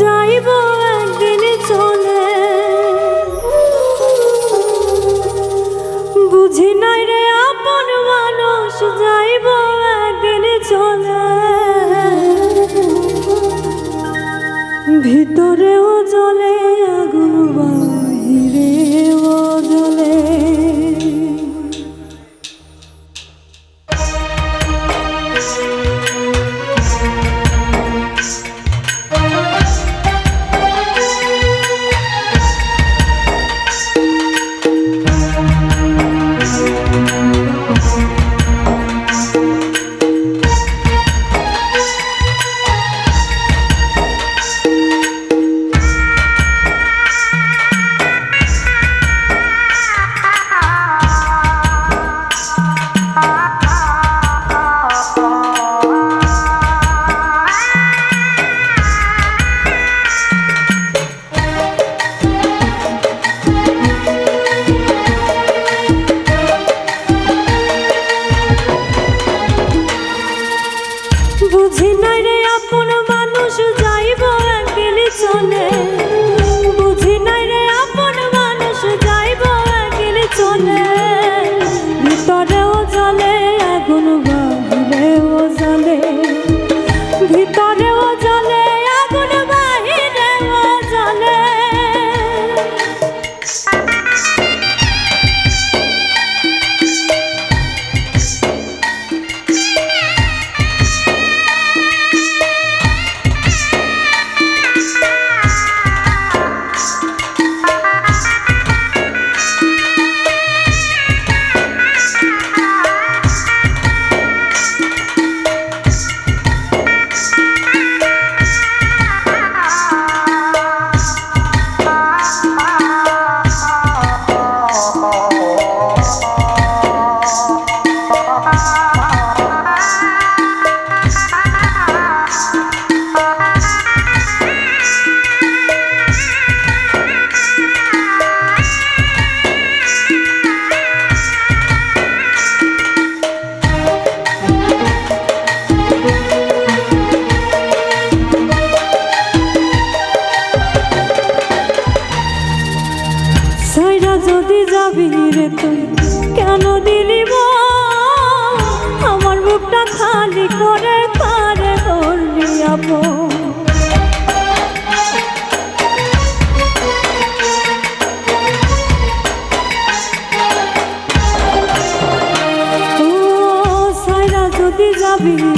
যাইব একদিন চলে। বুঝি নাই রে আপন মানুষ, যাইব একদিন চলে। ভিতরেও জলে আগুন বা যদি যাবি রে তুই কেন দিলি আমার বুকটা খালি করে পারে করলি আপন be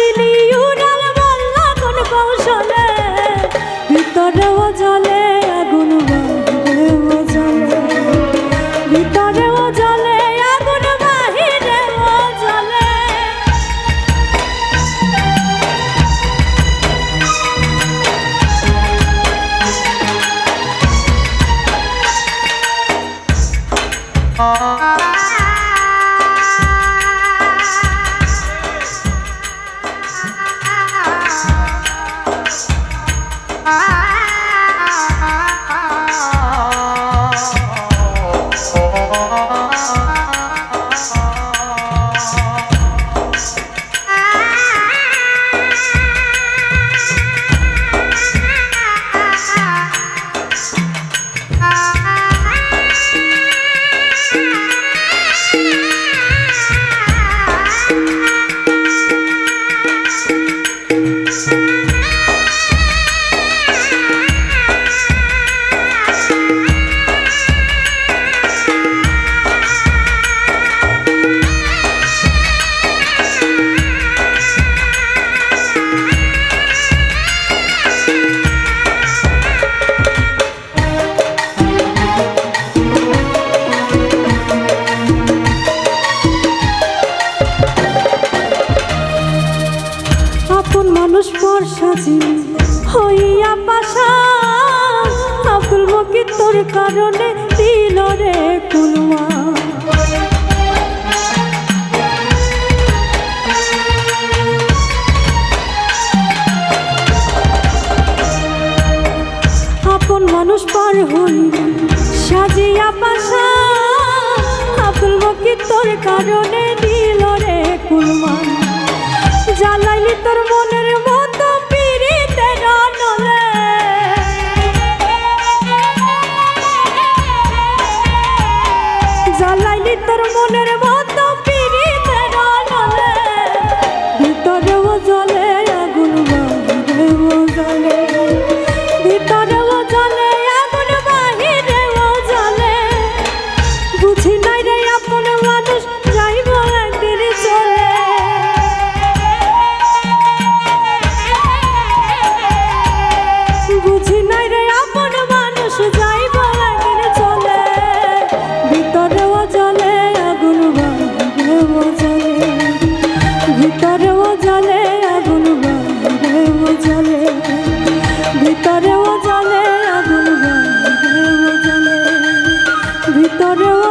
দিলি তোর কারণে দিল রে তুলুয়া আপন মানুষ পার হল সাজিয়া পাশা আব্দুল বকির তোর কারণে দিল রে কুলমান জ্বালাইলি তোর মনের Everyone.